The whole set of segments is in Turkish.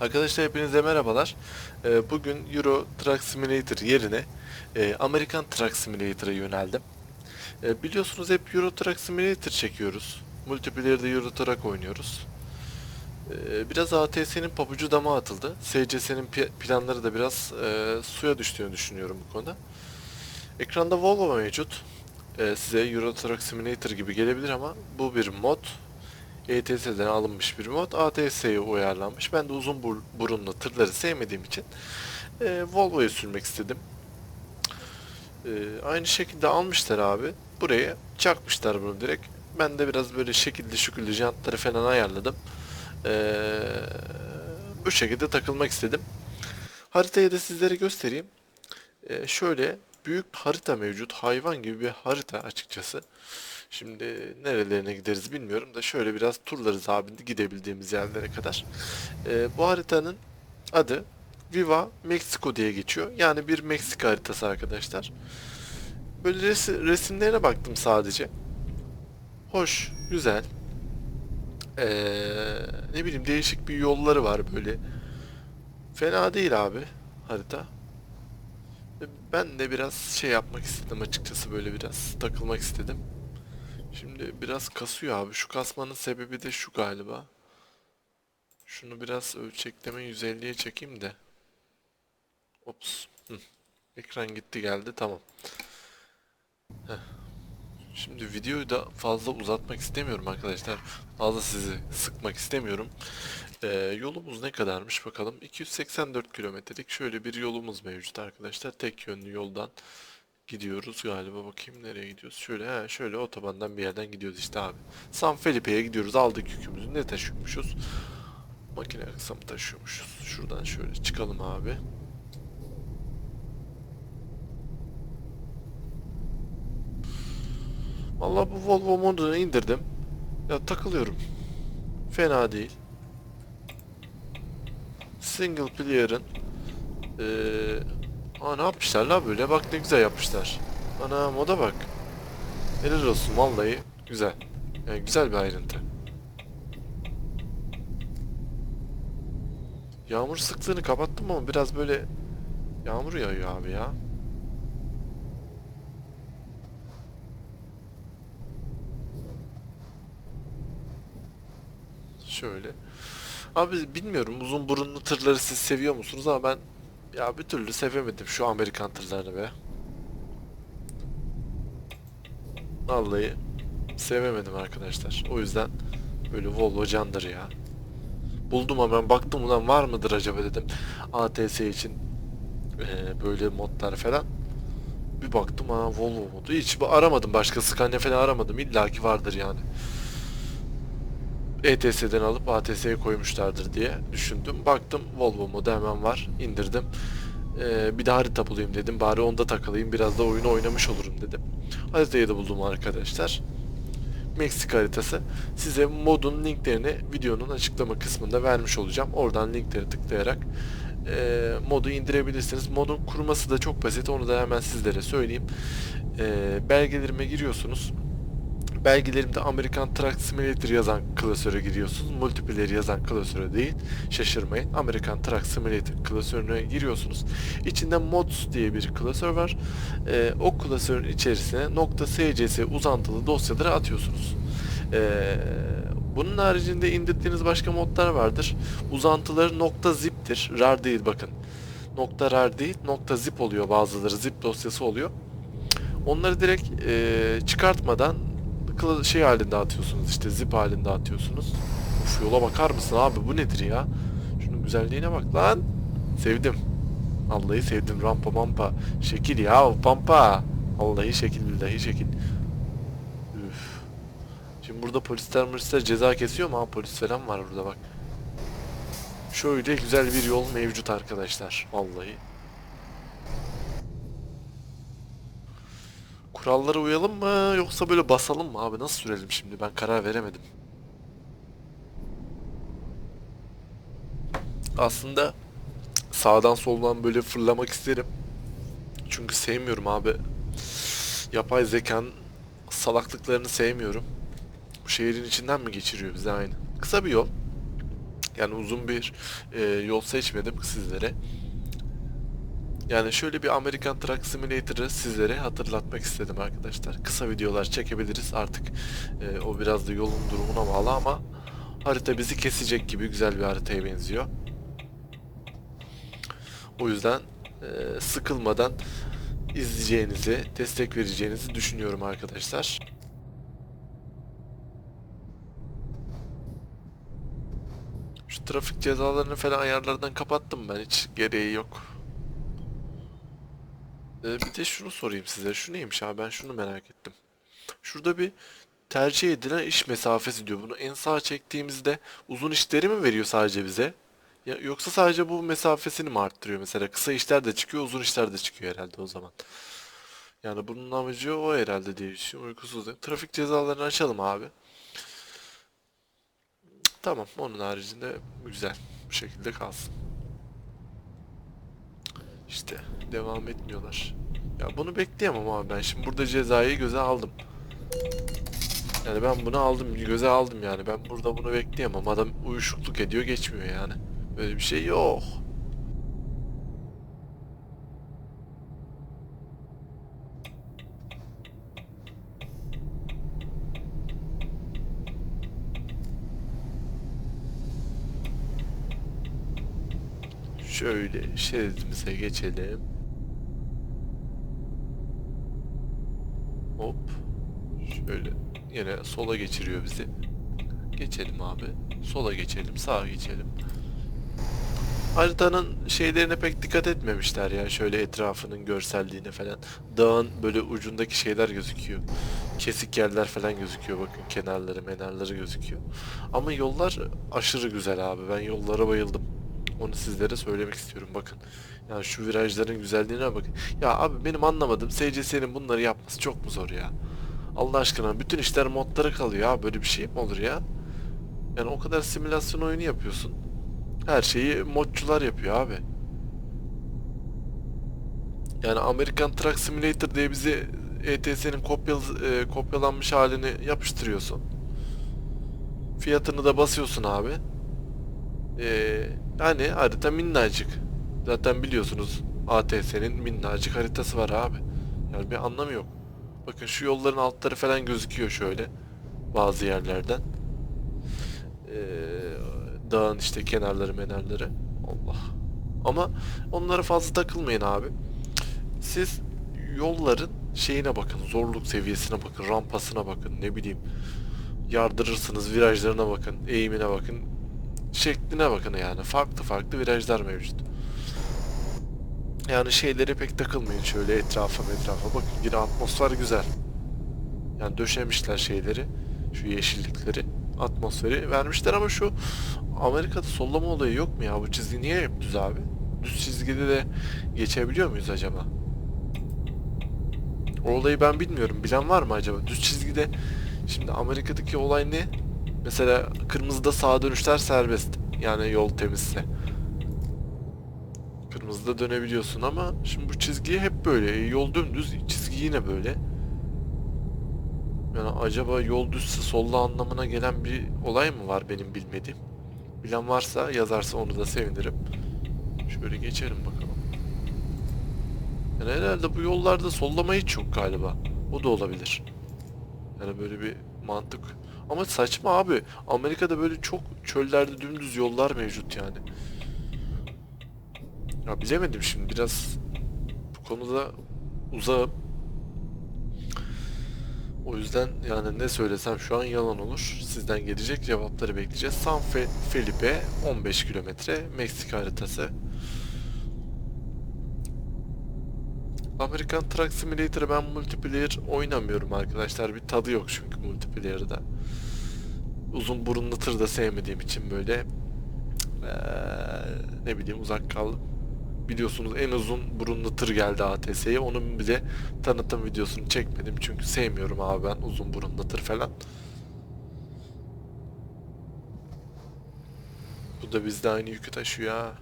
Arkadaşlar hepinize merhabalar. Ee, Bugün Euro Truck Simulator yerine e, Amerikan Truck Simulator'a yöneldim. E, Biliyorsunuz hep Euro Truck Simulator çekiyoruz. Multiplayer'de Euro Truck oynuyoruz. E, Biraz ATS'nin pabucu dama atıldı. SCS'nin planları da biraz e, suya düştüğünü düşünüyorum bu konuda. Ekranda Volvo mevcut. Size Euro Truck Simulator gibi gelebilir ama bu bir mod. ETS'den alınmış bir mod. ATS'ye uyarlanmış. Ben de uzun bur- burunlu tırları sevmediğim için e, Volvo'ya sürmek istedim. E, aynı şekilde almışlar abi. Buraya çakmışlar bunu direkt. Ben de biraz böyle şekilli şüküllü jantları falan ayarladım. E, bu şekilde takılmak istedim. Haritayı da sizlere göstereyim. E, şöyle büyük harita mevcut. Hayvan gibi bir harita açıkçası. Şimdi nerelerine gideriz bilmiyorum da şöyle biraz turlarız abi gidebildiğimiz yerlere kadar. Ee, bu haritanın adı Viva Mexico diye geçiyor. Yani bir Meksika haritası arkadaşlar. Böyle resi- resimlerine baktım sadece. Hoş, güzel. Ee, ne bileyim değişik bir yolları var böyle. Fena değil abi harita. Ben de biraz şey yapmak istedim açıkçası böyle biraz takılmak istedim. Şimdi biraz kasıyor abi. Şu kasmanın sebebi de şu galiba. Şunu biraz ölçekleme 150'ye çekeyim de. Ops. Ekran gitti geldi tamam. Heh. Şimdi videoyu da fazla uzatmak istemiyorum arkadaşlar. Fazla sizi sıkmak istemiyorum. Ee, yolumuz ne kadarmış bakalım. 284 kilometrelik şöyle bir yolumuz mevcut arkadaşlar. Tek yönlü yoldan gidiyoruz galiba. Bakayım nereye gidiyoruz. Şöyle he, şöyle otobandan bir yerden gidiyoruz işte abi. San Felipe'ye gidiyoruz. Aldık yükümüzü. Ne taşıyormuşuz? Makine aksamı taşıyormuşuz. Şuradan şöyle çıkalım abi. Vallahi bu Volvo modunu indirdim. Ya takılıyorum. Fena değil. Single player'ın eee Aa ne yapmışlar la böyle bak ne güzel yapmışlar. Ana moda bak. Helal olsun vallahi güzel. Yani güzel bir ayrıntı. Yağmur sıklığını kapattım ama biraz böyle yağmur yağıyor abi ya. Şöyle. Abi bilmiyorum uzun burunlu tırları siz seviyor musunuz ama ben ya bir türlü sevemedim şu Amerikan tırlarını be. Vallahi sevemedim arkadaşlar. O yüzden böyle Volvo candır ya. Buldum hemen baktım ulan var mıdır acaba dedim. ATS için eee, böyle modlar falan. Bir baktım ha Volvo modu. Hiç aramadım başka Scania falan aramadım. İlla ki vardır yani. ETS'den alıp ATS'ye koymuşlardır diye düşündüm. Baktım Volvo modu hemen var. indirdim. Ee, bir de harita bulayım dedim. Bari onda takılayım. Biraz da oyunu oynamış olurum dedim. Haritayı da buldum arkadaşlar. Meksika haritası. Size modun linklerini videonun açıklama kısmında vermiş olacağım. Oradan linkleri tıklayarak e, modu indirebilirsiniz. Modun kurması da çok basit. Onu da hemen sizlere söyleyeyim. E, belgelerime giriyorsunuz. Belgelerimde Amerikan Truck Simulator yazan klasöre giriyorsunuz. Multiplayer yazan klasöre değil. Şaşırmayın. Amerikan Truck Simulator klasörüne giriyorsunuz. İçinde mods diye bir klasör var. Ee, o klasörün içerisine .sccs uzantılı dosyaları atıyorsunuz. Ee, bunun haricinde indirdiğiniz başka modlar vardır. Uzantıları .zip'tir. RAR değil bakın. .rar değil, .zip oluyor bazıları. Zip dosyası oluyor. Onları direkt e, çıkartmadan şey halinde atıyorsunuz işte zip halinde atıyorsunuz. Uf yola bakar mısın abi bu nedir ya? Şunun güzelliğine bak lan. Sevdim. Vallahi sevdim rampa mampa. Şekil ya pampa. Vallahi şekil billahi şekil. Üf. Şimdi burada polisler polisler ceza kesiyor mu? Ha polis falan var burada bak. Şöyle güzel bir yol mevcut arkadaşlar. Vallahi. Kurallara uyalım mı yoksa böyle basalım mı abi? Nasıl sürelim şimdi? Ben karar veremedim. Aslında sağdan soldan böyle fırlamak isterim. Çünkü sevmiyorum abi. Yapay zekanın salaklıklarını sevmiyorum. Bu şehrin içinden mi geçiriyor bize aynı? Kısa bir yol. Yani uzun bir e, yol seçmedim sizlere. Yani şöyle bir American Truck Simulator'ı sizlere hatırlatmak istedim arkadaşlar. Kısa videolar çekebiliriz artık. e, o biraz da yolun durumuna bağlı ama harita bizi kesecek gibi güzel bir haritaya benziyor. O yüzden e, sıkılmadan izleyeceğinizi, destek vereceğinizi düşünüyorum arkadaşlar. Şu trafik cezalarını falan ayarlardan kapattım ben hiç gereği yok. Ee, bir de şunu sorayım size. Şu neymiş abi ben şunu merak ettim. Şurada bir tercih edilen iş mesafesi diyor. Bunu en sağa çektiğimizde uzun işleri mi veriyor sadece bize? Ya, yoksa sadece bu mesafesini mi arttırıyor mesela? Kısa işler de çıkıyor, uzun işler de çıkıyor herhalde o zaman. Yani bunun amacı o herhalde diye düşünüyorum. Uykusuz. Trafik cezalarını açalım abi. Tamam, onun haricinde güzel. Bu şekilde kalsın. İşte devam etmiyorlar. Ya bunu bekleyemem abi ben. Şimdi burada cezayı göze aldım. Yani ben bunu aldım, göze aldım yani. Ben burada bunu bekleyemem. Adam uyuşukluk ediyor, geçmiyor yani. Böyle bir şey yok. Şöyle şeridimize geçelim. Hop. Şöyle yine sola geçiriyor bizi. Geçelim abi. Sola geçelim, sağa geçelim. Haritanın şeylerine pek dikkat etmemişler ya. Şöyle etrafının görselliğine falan. Dağın böyle ucundaki şeyler gözüküyor. Kesik yerler falan gözüküyor. Bakın kenarları, menarları gözüküyor. Ama yollar aşırı güzel abi. Ben yollara bayıldım. Onu sizlere söylemek istiyorum bakın. Yani şu virajların güzelliğine bakın. Ya abi benim anlamadığım SCS'nin bunları yapması çok mu zor ya? Allah aşkına bütün işler modlara kalıyor ya. Böyle bir şey mi olur ya? Yani o kadar simülasyon oyunu yapıyorsun. Her şeyi modcular yapıyor abi. Yani American Truck Simulator diye bizi ETS'nin kopyal, e, kopyalanmış halini yapıştırıyorsun. Fiyatını da basıyorsun abi. Ee, yani harita minnacık. Zaten biliyorsunuz ATS'nin minnacık haritası var abi. Yani bir anlamı yok. Bakın şu yolların altları falan gözüküyor şöyle. Bazı yerlerden. Ee, dağın işte kenarları menarları. Allah. Ama onlara fazla takılmayın abi. Siz yolların şeyine bakın, zorluk seviyesine bakın, rampasına bakın, ne bileyim. Yardırırsınız, virajlarına bakın, eğimine bakın, şekline bakın yani. Farklı farklı virajlar mevcut. Yani şeylere pek takılmayın şöyle etrafa etrafa. Bakın yine atmosfer güzel. Yani döşemişler şeyleri. Şu yeşillikleri. Atmosferi vermişler ama şu Amerika'da sollama olayı yok mu ya? Bu çizgi niye hep düz abi? Düz çizgide de geçebiliyor muyuz acaba? O olayı ben bilmiyorum. Bilen var mı acaba? Düz çizgide şimdi Amerika'daki olay ne? Mesela kırmızıda sağa dönüşler serbest. Yani yol temizse. Kırmızıda dönebiliyorsun ama şimdi bu çizgi hep böyle. Yol dümdüz, çizgi yine böyle. Yani acaba yol düzse solla anlamına gelen bir olay mı var benim bilmediğim? Bilen varsa yazarsa onu da sevinirim. Şöyle geçelim bakalım. Yani herhalde bu yollarda sollama hiç yok galiba. O da olabilir. Yani böyle bir mantık. Ama saçma abi. Amerika'da böyle çok çöllerde dümdüz yollar mevcut yani. Ya bilemedim şimdi biraz bu konuda uzağım. O yüzden yani ne söylesem şu an yalan olur. Sizden gelecek cevapları bekleyeceğiz. San Fe- Felipe 15 kilometre Meksika haritası. American Truck Simulator'ı ben multiplayer oynamıyorum arkadaşlar. Bir tadı yok çünkü multiplayer'da. Uzun burunlu tır da sevmediğim için böyle eee, ne bileyim uzak kaldım. Biliyorsunuz en uzun burunlu tır geldi ATS'ye. Onun bile tanıtım videosunu çekmedim çünkü sevmiyorum abi ben uzun burunlu tır falan. Bu da bizde aynı yükü taşıyor ha.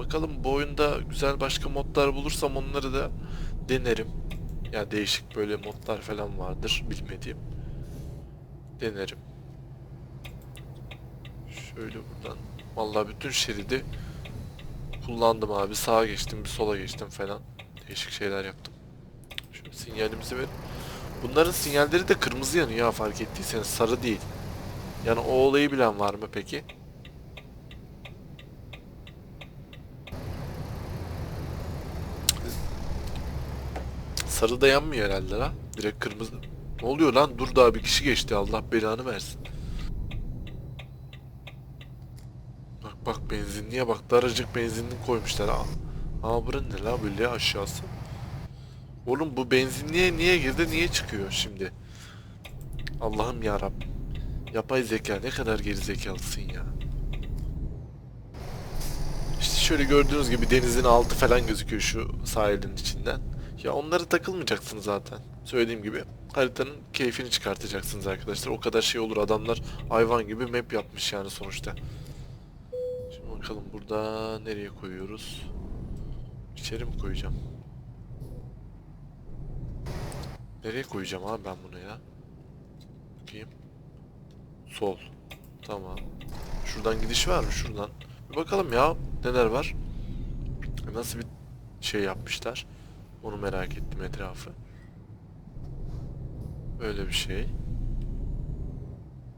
Bakalım bu oyunda güzel başka modlar bulursam onları da denerim. Ya değişik böyle modlar falan vardır bilmediğim. Denerim. Şöyle buradan. Vallahi bütün şeridi kullandım abi. Sağa geçtim, bir sola geçtim falan. Değişik şeyler yaptım. Şöyle sinyalimizi ver. Bunların sinyalleri de kırmızı yanıyor ha fark ettiyseniz. Sarı değil. Yani o olayı bilen var mı peki? Sarı da yanmıyor herhalde la. Direkt kırmızı. Ne oluyor lan? Dur daha bir kişi geçti. Allah belanı versin. Bak bak benzinliğe bak. Daracık benzinlik koymuşlar. Aa, Aa bura ne la böyle aşağısı? Oğlum bu benzinliğe niye girdi niye çıkıyor şimdi? Allah'ım ya Yapay zeka ne kadar geri zekalısın ya. İşte şöyle gördüğünüz gibi denizin altı falan gözüküyor şu sahilin içinden. Ya onlara takılmayacaksınız zaten. Söylediğim gibi haritanın keyfini çıkartacaksınız arkadaşlar. O kadar şey olur adamlar hayvan gibi map yapmış yani sonuçta. Şimdi bakalım burada nereye koyuyoruz? İçeri mi koyacağım? Nereye koyacağım abi ben bunu ya? Bakayım. Sol. Tamam. Şuradan gidiş var mı? Şuradan. Bir bakalım ya neler var. Nasıl bir şey yapmışlar. Onu merak ettim etrafı. Böyle bir şey.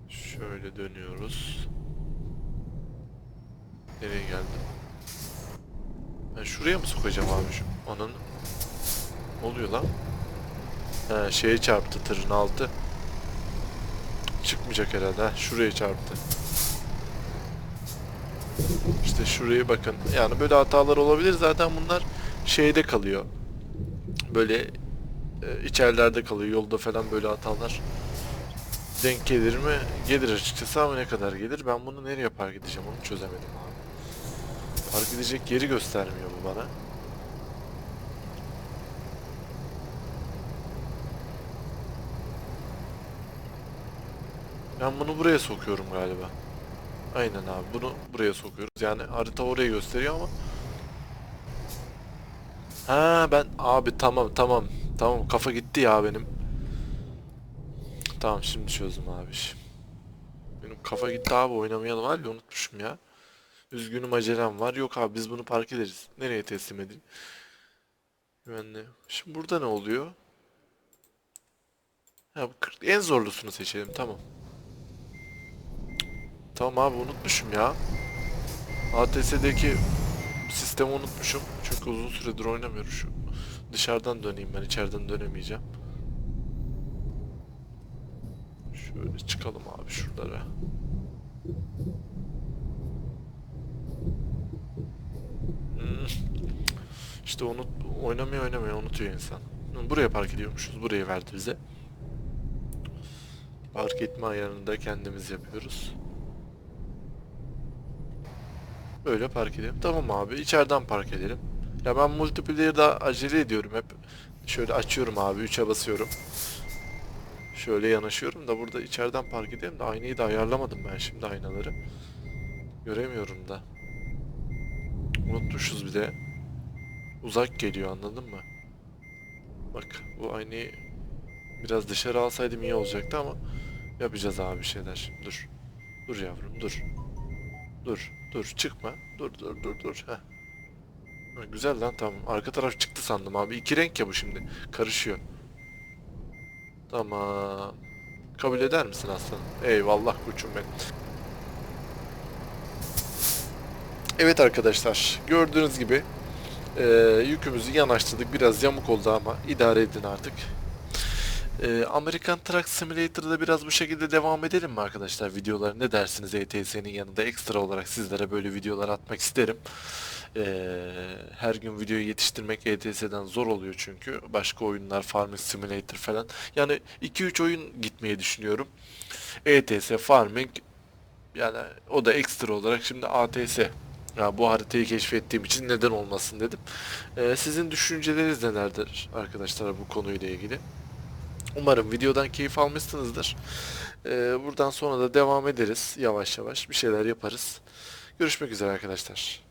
Şöyle dönüyoruz. Nereye geldim? Ben şuraya mı sokacağım abi şu ananı? Ne oluyor lan? He şeye çarptı tırın altı. Çıkmayacak herhalde. ha, Şuraya çarptı. İşte şuraya bakın. Yani böyle hatalar olabilir. Zaten bunlar şeyde kalıyor. Böyle e, içerilerde kalıyor. Yolda falan böyle hatalar denk gelir mi? Gelir açıkçası ama ne kadar gelir? Ben bunu nereye park edeceğim onu çözemedim abi. Park edecek yeri göstermiyor bu bana. Ben bunu buraya sokuyorum galiba. Aynen abi bunu buraya sokuyoruz. Yani harita oraya gösteriyor ama. Ha ben abi tamam tamam. Tamam kafa gitti ya benim. Tamam şimdi çözdüm abi. Benim kafa gitti abi oynamayalım abi unutmuşum ya. Üzgünüm acelem var. Yok abi biz bunu park ederiz. Nereye teslim edeyim? Güvenli. Şimdi burada ne oluyor? Ha, en zorlusunu seçelim tamam. Tamam abi unutmuşum ya. ATS'deki sistemi unutmuşum. Çünkü uzun süredir oynamıyorum şu. Dışarıdan döneyim ben içeriden dönemeyeceğim. Şöyle çıkalım abi şuralara. Hmm. İşte unut oynamaya oynamaya unutuyor insan. Buraya park ediyormuşuz. Burayı verdi bize. Park etme ayarını da kendimiz yapıyoruz. Böyle park edelim. Tamam abi içeriden park edelim. Ya ben multiplayer'da acele ediyorum hep. Şöyle açıyorum abi 3'e basıyorum. Şöyle yanaşıyorum da burada içeriden park edelim de aynayı da ayarlamadım ben şimdi aynaları. Göremiyorum da. Unutmuşuz bir de. Uzak geliyor anladın mı? Bak bu aynayı biraz dışarı alsaydım iyi olacaktı ama yapacağız abi bir şeyler. Dur. Dur yavrum dur. Dur. Dur çıkma. Dur dur dur dur. Heh. Güzel lan tamam. Arka taraf çıktı sandım abi. İki renk ya bu şimdi. Karışıyor. Tamam. Kabul eder misin aslanım? Eyvallah koçum benim. Evet arkadaşlar. Gördüğünüz gibi e, yükümüzü yanaştırdık. Biraz yamuk oldu ama idare edin artık. E, American Truck Simulator'da biraz bu şekilde devam edelim mi arkadaşlar videoları? Ne dersiniz ETS'nin yanında ekstra olarak sizlere böyle videolar atmak isterim. Ee, her gün videoyu yetiştirmek ETS'den zor oluyor çünkü. Başka oyunlar, Farming Simulator falan. Yani 2-3 oyun gitmeyi düşünüyorum. ETS, Farming yani o da ekstra olarak şimdi ATS. Ya bu haritayı keşfettiğim için neden olmasın dedim. Ee, sizin düşünceleriniz nelerdir arkadaşlar bu konuyla ilgili? Umarım videodan keyif almışsınızdır. Ee, buradan sonra da devam ederiz yavaş yavaş. Bir şeyler yaparız. Görüşmek üzere arkadaşlar.